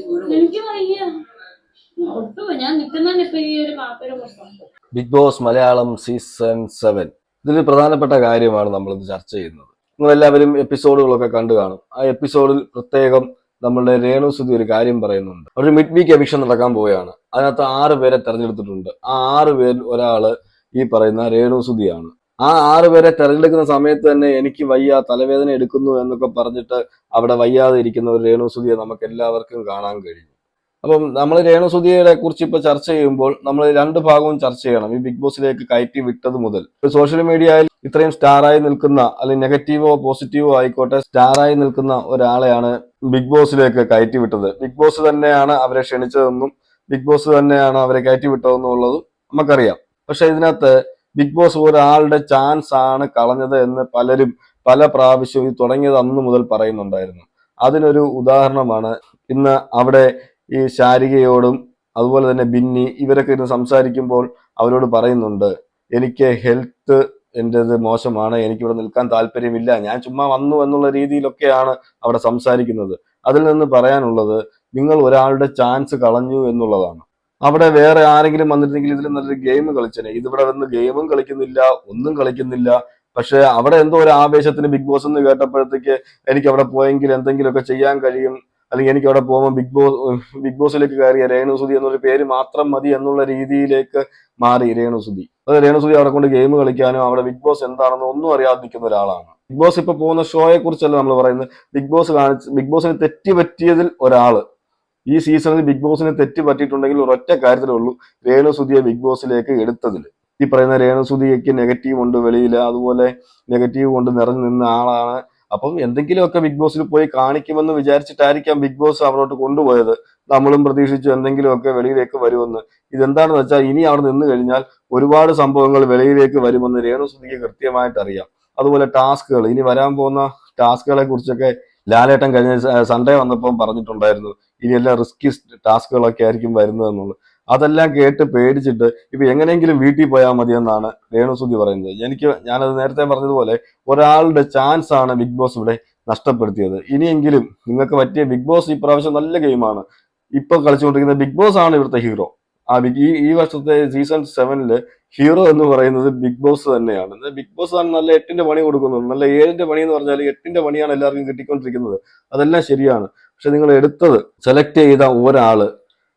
എനിക്ക് ഞാൻ ഒരു Bigg Boss Malayalam season seven. ഇതിൽ പ്രധാനപ്പെട്ട കാര്യമാണ് നമ്മൾ ഇത് ചർച്ച ചെയ്യുന്നത്. നിങ്ങൾ എല്ലാവരും എപ്പിസോഡുകളൊക്കെ കണ്ടു കാണും. ആ എപ്പിസോഡിൽ പ്രത്യേകം നമ്മളുടെ രേണു സുധി ഒരു കാര്യം പറയുന്നുണ്ട്. ഒരു മിഡ് വീക്ക് എവിക്ഷൻ നടക്കാൻ പോവുകയാണ്. അതിനകത്ത് ആറ് പേരെ തെരഞ്ഞെടുത്തിട്ടുണ്ട്. ആ ആറ് പേരിൽ ഒരാൾ ഈ പറയുന്ന രേണു സുധിയാണ്. ആ ആറ് പേരെ തെരഞ്ഞെടുക്കുന്ന സമയത്ത് തന്നെ എനിക്ക് വയ്യ തലവേദന എടുക്കുന്നു എന്നൊക്കെ പറഞ്ഞിട്ട് അവിടെ വയ്യാതെ ഇരിക്കുന്ന ഒരു രേണുസുതിയെ നമുക്ക് എല്ലാവർക്കും കാണാൻ കഴിയും അപ്പം നമ്മൾ രേണുസുധിയെ കുറിച്ച് ഇപ്പൊ ചർച്ച ചെയ്യുമ്പോൾ നമ്മൾ രണ്ട് ഭാഗവും ചർച്ച ചെയ്യണം. ഈ ബിഗ് ബോസിലേക്ക് കയറ്റി വിട്ടത് മുതൽ. സോഷ്യൽ മീഡിയയിൽ ഇത്രയും സ്റ്റാറായി നിൽക്കുന്ന അല്ലെങ്കിൽ നെഗറ്റീവോ പോസിറ്റീവോ ആയിക്കോട്ടെ സ്റ്റാറായി നിൽക്കുന്ന ഒരാളെയാണ് ബിഗ് ബോസിലേക്ക് കയറ്റി വിട്ടത്. ബിഗ് ബോസ് തന്നെയാണ് അവരെ ക്ഷണിച്ചതെന്നും ബിഗ് ബോസ് തന്നെയാണ് അവരെ കയറ്റി വിട്ടതെന്നും ഉള്ളതും നമുക്കറിയാം. പക്ഷെ ഇതിനകത്ത് ബിഗ് ബോസ് ഒരാളുടെ ചാൻസ് ആണ് കളഞ്ഞത് എന്ന് പലരും പല പ്രാവശ്യവും ഇത് തുടങ്ങിയത് അന്ന് മുതൽ പറയുന്നുണ്ടായിരുന്നു. അതിനൊരു ഉദാഹരണമാണ് ഇന്ന് അവിടെ ഈ ശാരികയോടും അതുപോലെ തന്നെ ബിന്നി ഇവരൊക്കെ ഇരുന്ന് സംസാരിക്കുമ്പോൾ അവരോട് പറയുന്നുണ്ട് എനിക്ക് ഹെൽത്ത് എന്റെത് മോശമാണ് എനിക്കിവിടെ നിൽക്കാൻ താല്പര്യമില്ല ഞാൻ ചുമ്മാ വന്നു എന്നുള്ള രീതിയിലൊക്കെയാണ് അവിടെ സംസാരിക്കുന്നത്. അതിൽ നിന്ന് പറയാനുള്ളത് നിങ്ങൾ ഒരാളുടെ ചാൻസ് കളഞ്ഞു എന്നുള്ളതാണ്. അവിടെ വേറെ ആരെങ്കിലും വന്നിരുന്നെങ്കിൽ ഇതിൽ നല്ലൊരു ഗെയിം കളിച്ചനെ. ഇതിവിടെ വന്ന് ഗെയിമും കളിക്കുന്നില്ല ഒന്നും കളിക്കുന്നില്ല. പക്ഷെ അവിടെ എന്തോ ഒരു ആവേശത്തിന് ബിഗ് ബോസ് എന്ന് കേട്ടപ്പോഴത്തേക്ക് എനിക്ക് അവിടെ പോയെങ്കിൽ എന്തെങ്കിലുമൊക്കെ ചെയ്യാൻ കഴിയും. അല്ലെങ്കിൽ എനിക്ക് അവിടെ പോകുമ്പോൾ ബിഗ് ബോസ് ബിഗ് ബോസിലേക്ക് കയറിയ രേണുസുതി എന്നൊരു പേര് മാത്രം മതി എന്നുള്ള രീതിയിലേക്ക് മാറി രേണുസുതി. അത് രേണുസുതി അവിടെ കൊണ്ട് ഗെയിം കളിക്കാനോ അവിടെ ബിഗ് ബോസ് എന്താണെന്നോ ഒന്നും അറിയാതെ നിൽക്കുന്ന ഒരാളാണ്. ബിഗ് ബോസ് ഇപ്പൊ പോകുന്ന ഷോയെ കുറിച്ചല്ല നമ്മൾ പറയുന്നത്? ബിഗ് ബോസ് കാണിച്ച് ബിഗ് ബോസിന് തെറ്റി പറ്റിയതിൽ ഒരാൾ. ഈ സീസണിൽ ബിഗ് ബോസിന് തെറ്റ് പറ്റിയിട്ടുണ്ടെങ്കിൽ ഒരൊറ്റ കാര്യത്തിലേ ഉള്ളൂ. രേണുസുതിയെ ബിഗ് ബോസിലേക്ക് എടുത്തതിൽ ഈ പറയുന്ന രേണുസുതിക്ക് നെഗറ്റീവ് ഉണ്ട് വെളിയിൽ അതുപോലെ നെഗറ്റീവ് കൊണ്ട് നിറഞ്ഞു നിന്ന ആളാണ്. അപ്പം എന്തെങ്കിലുമൊക്കെ ബിഗ് ബോസിൽ പോയി കാണിക്കുമെന്ന് വിചാരിച്ചിട്ടായിരിക്കാം ബിഗ് ബോസ് അവരോട്ട് കൊണ്ടുപോയത്. നമ്മളും പ്രതീക്ഷിച്ചു എന്തെങ്കിലുമൊക്കെ വെളിയിലേക്ക് വരുമെന്ന്. ഇതെന്താണെന്ന് വെച്ചാൽ ഇനി അവിടെ നിന്ന് കഴിഞ്ഞാൽ ഒരുപാട് സംഭവങ്ങൾ വെളിയിലേക്ക് വരുമെന്ന് രേണുസുതിക്ക് കൃത്യമായിട്ട് അറിയാം അതുപോലെ ടാസ്കുകൾ. ഇനി വരാൻ പോകുന്ന ടാസ്കുകളെ കുറിച്ചൊക്കെ ലാലേട്ടൻ കഴിഞ്ഞ സൺഡേ വന്നപ്പോൾ പറഞ്ഞിട്ടുണ്ടായിരുന്നു ഇനിയെല്ലാം റിസ്കി ടാസ്കുകളൊക്കെ ആയിരിക്കും വരുന്നതെന്നുള്ളത്. അതെല്ലാം കേട്ട് പേടിച്ചിട്ട് ഇപ്പൊ എങ്ങനെയെങ്കിലും വീട്ടിൽ പോയാൽ മതി എന്നാണ് രേണുസുതി പറയുന്നത്. എനിക്ക് ഞാനത് നേരത്തെ പറഞ്ഞതുപോലെ ഒരാളുടെ ചാൻസ് ആണ് ബിഗ് ബോസ് ഇവിടെ നഷ്ടപ്പെടുത്തിയത്. ഇനിയെങ്കിലും നിങ്ങൾക്ക് പറ്റിയ ബിഗ് ബോസ് ഈ പ്രാവശ്യം നല്ല ഗെയിമാണ് ഇപ്പൊ കളിച്ചുകൊണ്ടിരിക്കുന്ന ബിഗ് ബോസ് ആണ് ഇവിടുത്തെ ഹീറോ ആ ബിഗ് ഈ വർഷത്തെ സീസൺ സെവനിൽ ഹീറോ എന്ന് പറയുന്നത് ബിഗ് ബോസ് തന്നെയാണ്. ബിഗ് ബോസ് ആണ് നല്ല എട്ടിന്റെ പണി കൊടുക്കുന്നത്. നല്ല ഏഴിന്റെ പണി എന്ന് പറഞ്ഞാൽ എട്ടിന്റെ പണിയാണ് എല്ലാവർക്കും കിട്ടിക്കൊണ്ടിരിക്കുന്നത്. അതെല്ലാം ശരിയാണ്. പക്ഷെ നിങ്ങൾ എടുത്തത് സെലക്ട് ചെയ്ത ഒരാൾ.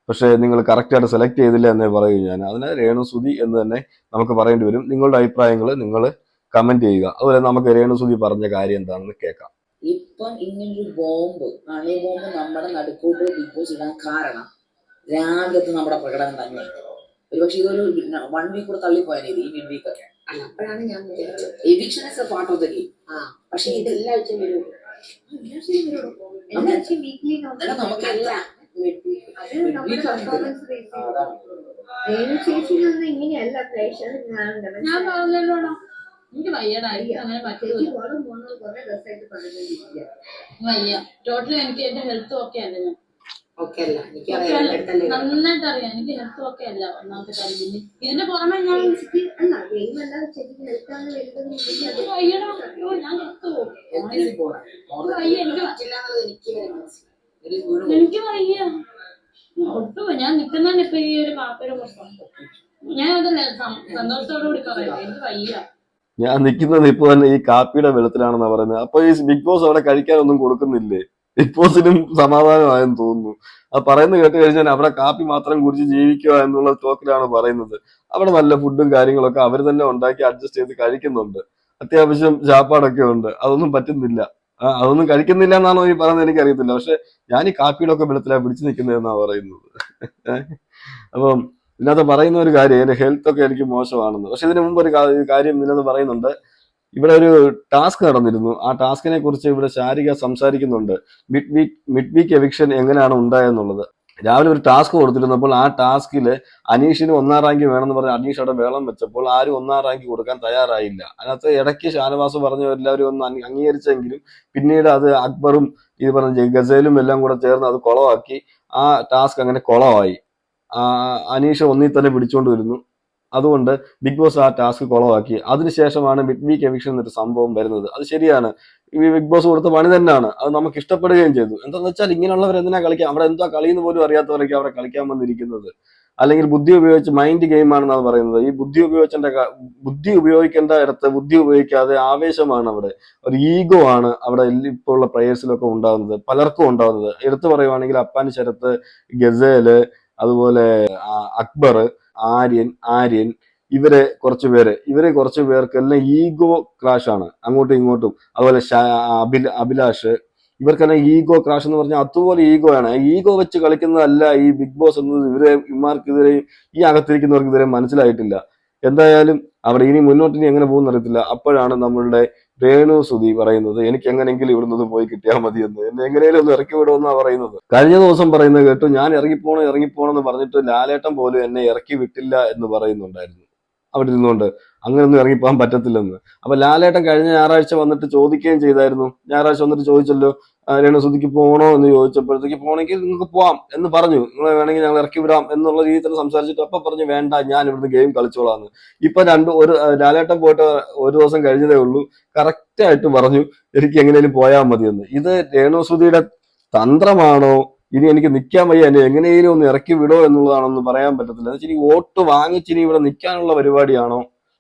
പക്ഷെ നിങ്ങൾ കറക്റ്റ് ആയിട്ട് സെലക്ട് ചെയ്തില്ല എന്നേ പറയൂ ഞാൻ. അതിന് രേണുസുതി എന്ന് തന്നെ നമുക്ക് പറയേണ്ടി വരും. നിങ്ങളുടെ അഭിപ്രായങ്ങൾ നിങ്ങൾ കമന്റ് ചെയ്യുക. അതുപോലെ നമുക്ക് രേണുസുതി പറഞ്ഞ കാര്യം എന്താണെന്ന് കേൾക്കാം. ഇപ്പം ഇങ്ങനൊരു ബോംബ് അണി ബോംബ് നമ്മുടെ നടുക്കൂട്ട് ബിഗ് ബോസ് ഇടാൻ കാരണം രാവിലത്തെ നമ്മുടെ പ്രകടനം തന്നെ. ഒരുപക്ഷെ ഇതൊരു വൺ വീക്ക് കൂടെ തള്ളിപ്പോയാൽ ഇത് ഈ മിഡ് വീക്ക് ഒക്കെ. അല്ല അപ്പോഴാണ് ഞാൻ eviction is a part of the game പക്ഷെ ഇത് എല്ലാ ആഴ്ചയും വരും ഇങ്ങനെയല്ല പ്രേക്ഷകർ ഞാൻ പറഞ്ഞല്ലോടാ എനിക്ക് അങ്ങനെ വയ്യ. ടോട്ടലി എനിക്ക് എന്റെ ഹെൽത്ത് ഒക്കെ അല്ല ഞാൻ നന്നായിട്ട് അറിയാം എനിക്ക് ഹെൽത്ത് ഒക്കെ അല്ല ഒന്നാമത്തെ കാര്യം. ഇതിന്റെ പുറമെ ഞാൻ അയ്യോ ഞാൻ ഹെൽത്ത് പോകും എനിക്ക് എനിക്ക് വയ്യ. ഒട്ടും ഞാൻ നിൽക്കുന്നതന്നെ ഇപ്പൊ ഈ ഒരു പാപ്പയുടെ പ്രശ്നം. ഞാൻ അതല്ലേ സന്തോഷത്തോടു കൂടി പറയാം എനിക്ക് വയ്യ. ഞാൻ നിൽക്കുന്നത് ഇപ്പൊ തന്നെ ഈ കാപ്പിയുടെ വെളുത്തിലാണെന്നാ പറയുന്നത്. അപ്പൊ ഈ ബിഗ് ബോസ് അവിടെ കഴിക്കാനൊന്നും കൊടുക്കുന്നില്ലേ? ബോസിനും സമാധാനമായെന്ന് തോന്നുന്നു. അത് പറയുന്നത് കേട്ട് കഴിഞ്ഞാൽ അവിടെ കാപ്പി മാത്രം കുടിച്ച് ജീവിക്കുക എന്നുള്ള ടോക്കിലാണ് പറയുന്നത്. അവിടെ നല്ല ഫുഡും കാര്യങ്ങളൊക്കെ അവർ തന്നെ ഉണ്ടാക്കി അഡ്ജസ്റ്റ് ചെയ്ത് കഴിക്കുന്നുണ്ട്. അത്യാവശ്യം ചാപ്പാടൊക്കെ ഉണ്ട്. അതൊന്നും പറ്റുന്നില്ല. അതൊന്നും കഴിക്കുന്നില്ല എന്നാണോ ഈ പറയുന്നത് എനിക്കറിയത്തില്ല. പക്ഷെ ഞാൻ ഈ കാപ്പിയുടെ ഒക്കെ വെളുത്തിലാണ് പിടിച്ചു നിൽക്കുന്നതെന്നാണ് പറയുന്നത്. അപ്പം ഇതിനകത്ത് പറയുന്ന ഒരു കാര്യം എന്റെ ഹെൽത്ത് ഒക്കെ എനിക്ക് മോശമാണെന്ന്. പക്ഷെ ഇതിനു മുമ്പ് ഒരു കാര്യം ഇതിനകത്ത് പറയുന്നുണ്ട്. ഇവിടെ ഒരു ടാസ്ക് നടന്നിരുന്നു. ആ ടാസ്കിനെ കുറിച്ച് ഇവിടെ ശാരിക സംസാരിക്കുന്നുണ്ട്. Mid week mid week eviction എങ്ങനെയാണ് ഉണ്ടായെന്നുള്ളത്. രാവിലെ ഒരു ടാസ്ക് കൊടുത്തിരുന്നപ്പോൾ ആ ടാസ്കിൽ അനീഷിന് ഒന്നാം റാങ്ക് വേണമെന്ന് പറഞ്ഞ് അനീഷ് അവിടെ വേളം വെച്ചപ്പോൾ ആരും ഒന്നാം റാങ്ക് കൊടുക്കാൻ തയ്യാറായില്ല. അതിനകത്ത് ഇടയ്ക്ക് ഷാനവാസ് പറഞ്ഞു എല്ലാവരും ഒന്ന് അംഗീകരിച്ചെങ്കിലും പിന്നീട് അത് അക്ബറും ഇത് പറഞ്ഞ ഗസേലും എല്ലാം കൂടെ ചേർന്ന് അത് കുളമാക്കി ആ ടാസ്ക് അങ്ങനെ കുളമായി. അനീഷ് ഒന്നിൽ തന്നെ പിടിച്ചുകൊണ്ട് വരുന്നു. അതുകൊണ്ട് ബിഗ് ബോസ് ആ ടാസ്ക് കുളവാക്കി. അതിനുശേഷമാണ് മിഡ് വീക്ക് എവിക്ഷൻ എന്നൊരു സംഭവം വരുന്നത്. അത് ശരിയാണ്. ഈ ബിഗ് ബോസ് കൊടുത്ത പണി തന്നെയാണ്. അത് നമുക്ക് ഇഷ്ടപ്പെടുകയും ചെയ്തു. എന്താണെന്ന് വെച്ചാൽ ഇങ്ങനെയുള്ളവർ എന്തിനാ കളിക്കാം അവിടെ എന്താ കളിയെന്ന് പോലും അറിയാത്തവരൊക്കെ അവിടെ കളിക്കാൻ വന്നിരിക്കുന്നത്. അല്ലെങ്കിൽ ബുദ്ധി ഉപയോഗിച്ച് മൈൻഡ് ഗെയിം ആണെന്നാണ് പറയുന്നത്. ഈ ബുദ്ധി ഉപയോഗിക്കേണ്ട ബുദ്ധി ഉപയോഗിക്കേണ്ട ഇടത്ത് ബുദ്ധി ഉപയോഗിക്കാതെ ആവേശമാണ് അവിടെ. ഒരു ഈഗോ ആണ് അവിടെ ഇപ്പോൾ ഉള്ള പ്ലേയേഴ്സിലൊക്കെ ഉണ്ടാകുന്നത്. പലർക്കും ഉണ്ടാകുന്നത്. എടുത്തു പറയുവാണെങ്കിൽ അപ്പാൻ ശരത്ത് ഗസേൽ അതുപോലെ അക്ബർ ആര്യൻ ആര്യൻ. ഇവരെ കുറച്ച് പേര്. ഇവരെ കുറച്ച് പേർക്കെല്ലാം ഈഗോ ക്രാഷ് ആണ്. അങ്ങോട്ടും ഇങ്ങോട്ടും. അതുപോലെ അഭില അഭിലാഷ്. ഇവർക്കെല്ലാം ഈഗോ ക്രാഷ് എന്ന് പറഞ്ഞാൽ അതുപോലെ ഈഗോ ആണ്. ഈഗോ വെച്ച് കളിക്കുന്നതല്ല ഈ ബിഗ് ബോസ് എന്നത്. ഇവരെ ഇമാർക്ക് ഇതുവരെ ഈ അകത്തിരിക്കുന്നവർക്ക് ഇതുവരെ മനസ്സിലായിട്ടില്ല. എന്തായാലും അവിടെ ഇനി മുന്നോട്ട് ഇനി എങ്ങനെ പോകുന്ന അറിയത്തില്ല. അപ്പോഴാണ് നമ്മളുടെ രേണു സുധി പറയുന്നത് എനിക്ക് എങ്ങനെയെങ്കിലും ഇവിടുന്ന് പോയി കിട്ടിയാൽ മതി എന്ന് എന്നെ എങ്ങനെയും ഒന്ന് ഇറക്കി വിടുമെന്നാണ് പറയുന്നത്. കഴിഞ്ഞ ദിവസം പറയുന്നത് കേട്ടു ഞാൻ ഇറങ്ങിപ്പോണം ഇറങ്ങിപ്പോണെന്ന് പറഞ്ഞിട്ട് ലാലേട്ടൻ പോലും എന്നെ ഇറക്കി വിട്ടില്ല എന്ന് പറയുന്നുണ്ടായിരുന്നു. അവിടെ ഇരുന്നുകൊണ്ട് അങ്ങനെയൊന്നും ഇറങ്ങിപ്പോകാൻ പറ്റത്തില്ലെന്ന്. അപ്പൊ ലാലേട്ടൻ കഴിഞ്ഞ ഞായറാഴ്ച വന്നിട്ട് ചോദിക്കുകയും ചെയ്തായിരുന്നു. ഞായറാഴ്ച വന്നിട്ട് ചോദിച്ചല്ലോ രേണുസുതിക്ക് പോകണോ എന്ന് ചോദിച്ചപ്പോഴത്തേക്ക് പോകണമെങ്കിൽ നിങ്ങൾക്ക് പോവാം എന്ന് പറഞ്ഞു. നിങ്ങൾ വേണമെങ്കിൽ ഞങ്ങൾ ഇറക്കി വിടാം എന്നുള്ള രീതിയിൽ തന്നെ സംസാരിച്ചിട്ട് അപ്പൊ പറഞ്ഞു വേണ്ട ഞാൻ ഇവിടുന്ന് ഗെയിം കളിച്ചോളാന്ന്. ഇപ്പൊ രണ്ട് ഒരു ലാലേട്ടൻ പോയിട്ട് ഒരു ദിവസം കഴിഞ്ഞതേ ഉള്ളൂ. കറക്റ്റ് ആയിട്ട് പറഞ്ഞു എനിക്ക് എങ്ങനെയും പോയാൽ മതിയെന്ന്. ഇത് രേണുസുതിയുടെ തന്ത്രമാണോ ഇനി എനിക്ക് നിൽക്കാൻ വയ്യ എന്നെ എങ്ങനെയും ഒന്ന് ഇറക്കി വിടോ എന്നുള്ളതാണൊന്നും പറയാൻ പറ്റത്തില്ല. എന്ന് വെച്ചാൽ ഈ വോട്ട് വാങ്ങിച്ചിനി ഇവിടെ നിൽക്കാനുള്ള പരിപാടിയാണോ?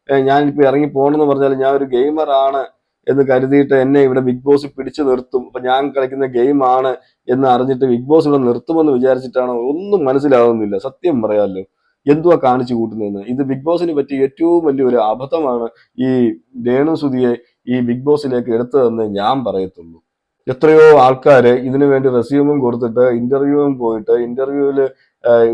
ഞാൻ ഞാനിപ്പോ ഇറങ്ങി പോകണമെന്ന് പറഞ്ഞാൽ ഞാൻ ഒരു ഗെയിമർ ആണ് എന്ന് കരുതിയിട്ട് എന്നെ ഇവിടെ ബിഗ് ബോസ് പിടിച്ചു നിർത്തും. അപ്പൊ ഞാൻ കളിക്കുന്ന ഗെയിമാണ് എന്ന് അറിഞ്ഞിട്ട് ബിഗ് ബോസ് ഇവിടെ നിർത്തുമെന്ന് വിചാരിച്ചിട്ടാണോ? ഒന്നും മനസ്സിലാവുന്നില്ല. സത്യം പറയാമല്ലോ എന്തുവാ കാണിച്ചു കൂട്ടുന്നതെന്ന്? ഇത് ബിഗ് ബോസിന് പറ്റിയ ഏറ്റവും വലിയൊരു അബദ്ധമാണ് ഈ രേണു സുതിയെ ഈ ബിഗ് ബോസിലേക്ക് എടുത്തതെന്ന് ഞാൻ പറയത്തുള്ളൂ. എത്രയോ ആൾക്കാര് ഇതിനു വേണ്ടി റെസ്യൂമും കൊടുത്തിട്ട് ഇന്റർവ്യൂവും പോയിട്ട് ഇന്റർവ്യൂവിൽ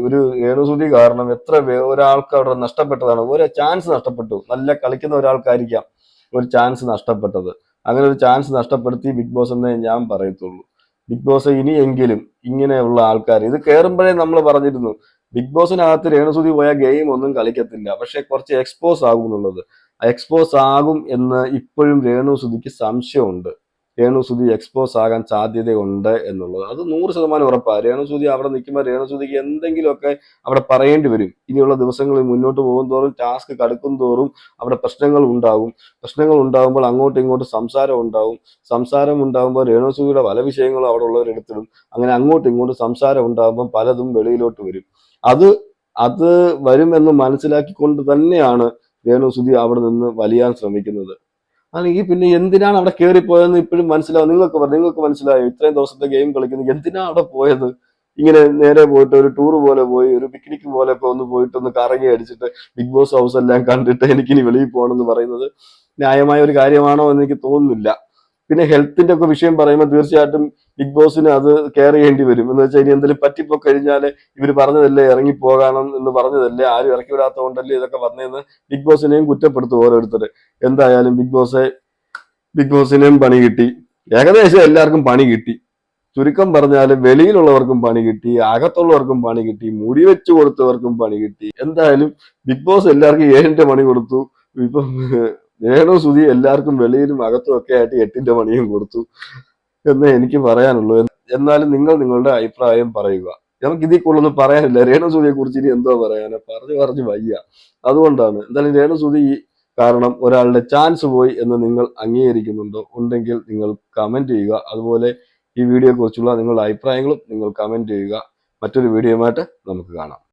ഒരു ഏണുസുതി കാരണം എത്ര ഒരാൾക്ക് അവിടെ നഷ്ടപ്പെട്ടതാണ്. ഒരു ചാൻസ് നഷ്ടപ്പെട്ടു. നല്ല കളിക്കുന്ന ഒരാൾക്കായിരിക്കാം ഒരു ചാൻസ് നഷ്ടപ്പെട്ടത്. അങ്ങനെ ഒരു ചാൻസ് നഷ്ടപ്പെടുത്തി ബിഗ് ബോസ് എന്നേ ഞാൻ പറയത്തുള്ളൂ. ബിഗ് ബോസ് ഇനിയെങ്കിലും ഇങ്ങനെയുള്ള ആൾക്കാർ ഇത് കയറുമ്പോഴേ നമ്മൾ പറഞ്ഞിരുന്നു ബിഗ് ബോസിനകത്ത് രേണുസുതി പോയ ഗെയിം ഒന്നും കളിക്കത്തില്ല. പക്ഷെ കുറച്ച് എക്സ്പോസ് ആകും എന്നുള്ളത്. എക്സ്പോസ് ആകും എന്ന് ഇപ്പോഴും രേണുസുതിക്ക് സംശയമുണ്ട്. രേണുസുതി എക്സ്പോസ് ആകാൻ സാധ്യതയുണ്ട് എന്നുള്ളത്. അത് നൂറ് ശതമാനം ഉറപ്പാണ് രേണുസുതി അവിടെ നിൽക്കുമ്പോൾ രേണുസുതിക്ക് എന്തെങ്കിലുമൊക്കെ അവിടെ പറയേണ്ടി വരും. ഇനിയുള്ള ദിവസങ്ങളിൽ മുന്നോട്ട് പോകും തോറും ടാസ്ക് കടുക്കും തോറും അവിടെ പ്രശ്നങ്ങൾ ഉണ്ടാകും. പ്രശ്നങ്ങൾ ഉണ്ടാകുമ്പോൾ അങ്ങോട്ടും ഇങ്ങോട്ടും സംസാരം ഉണ്ടാവും സംസാരം ഉണ്ടാകുമ്പോൾ രേണുസുതിയുടെ പല വിഷയങ്ങളും അവിടെ ഉള്ളവരെടുത്തിടും. അങ്ങനെ അങ്ങോട്ടും ഇങ്ങോട്ടും സംസാരം ഉണ്ടാകുമ്പോൾ പലതും വെളിയിലോട്ട് വരും. അത് അത് വരുമെന്ന് മനസ്സിലാക്കിക്കൊണ്ട് തന്നെയാണ് രേണുസുതി അവിടെ നിന്ന് വലിയാൻ ശ്രമിക്കുന്നത്. അല്ലെങ്കിൽ പിന്നെ എന്തിനാണ് അവിടെ കയറിപ്പോയതെന്ന് ഇപ്പോഴും മനസ്സിലാവും. നിങ്ങൾക്ക് നിങ്ങൾക്ക് മനസ്സിലായോ? ഇത്രയും ദിവസത്തെ ഗെയിം കളിക്കുന്നത് എന്തിനാണ് അവിടെ പോയത്? ഇങ്ങനെ നേരെ പോയിട്ട് ഒരു ടൂർ പോലെ പോയി ഒരു പിക്നിക് പോലെ ഇപ്പൊ ഒന്ന് പോയിട്ട് ഒന്ന് കറങ്ങി അടിച്ചിട്ട് ബിഗ് ബോസ് ഹൗസ് എല്ലാം കണ്ടിട്ട് എനിക്കിനി വെളിയിൽ പോകണം എന്ന് പറയുന്നത് ന്യായമായ ഒരു കാര്യമാണോ എന്ന് എനിക്ക് തോന്നുന്നില്ല. പിന്നെ ഹെൽത്തിന്റെ ഒക്കെ വിഷയം പറയുമ്പോൾ തീർച്ചയായിട്ടും ബിഗ് ബോസിന് അത് കെയർ ചെയ്യേണ്ടി വരും. എന്ന് വെച്ചാൽ ഇനി എന്തെങ്കിലും പറ്റിപ്പോ കഴിഞ്ഞാൽ ഇവർ പറഞ്ഞതല്ലേ ഇറങ്ങി പോകണം എന്ന് പറഞ്ഞതല്ലേ ആരും ഇറക്കി വിടാത്തതുകൊണ്ടല്ലേ ഇതൊക്കെ വന്നതെന്ന് ബിഗ് ബോസിനെയും കുറ്റപ്പെടുത്തും ഓരോരുത്തർ എന്തായാലും ബിഗ് ബോസെ ബിഗ് ബോസിനെയും പണി കിട്ടി. ഏകദേശം എല്ലാവർക്കും പണി കിട്ടി. ചുരുക്കം പറഞ്ഞാൽ വെളിയിലുള്ളവർക്കും പണി കിട്ടി അകത്തുള്ളവർക്കും പണി കിട്ടി മുടി വെച്ച് കൊടുത്തവർക്കും പണി കിട്ടി. എന്തായാലും ബിഗ് ബോസ് എല്ലാവർക്കും ഏഴിന്റെ പണി കൊടുത്തു. ഇപ്പം രേണു സുധി എല്ലാവർക്കും വെളിയിലും അകത്തും ഒക്കെ ആയിട്ട് എട്ടിന്റെ പണിയും കൊടുത്തു എന്ന് എനിക്ക് പറയാനുള്ളൂ. എന്നാലും നിങ്ങൾ നിങ്ങളുടെ അഭിപ്രായം പറയുക. നമുക്ക് ഇതിൽ കൂടുതലൊന്നും പറയാനില്ല. രേണു സുധിയെ കുറിച്ച് ഇനി എന്തോ പറയാനാ? പറഞ്ഞു പറഞ്ഞു വയ്യ. അതുകൊണ്ടാണ്. എന്തായാലും രേണു സുധി കാരണം ഒരാളുടെ ചാൻസ് പോയി എന്ന് നിങ്ങൾ അംഗീകരിക്കുന്നുണ്ടോ? ഉണ്ടെങ്കിൽ നിങ്ങൾ കമന്റ് ചെയ്യുക. അതുപോലെ ഈ വീഡിയോയെ കുറിച്ചുള്ള നിങ്ങളുടെ അഭിപ്രായങ്ങളും നിങ്ങൾ കമന്റ് ചെയ്യുക. മറ്റൊരു വീഡിയോയുമായിട്ട് നമുക്ക് കാണാം.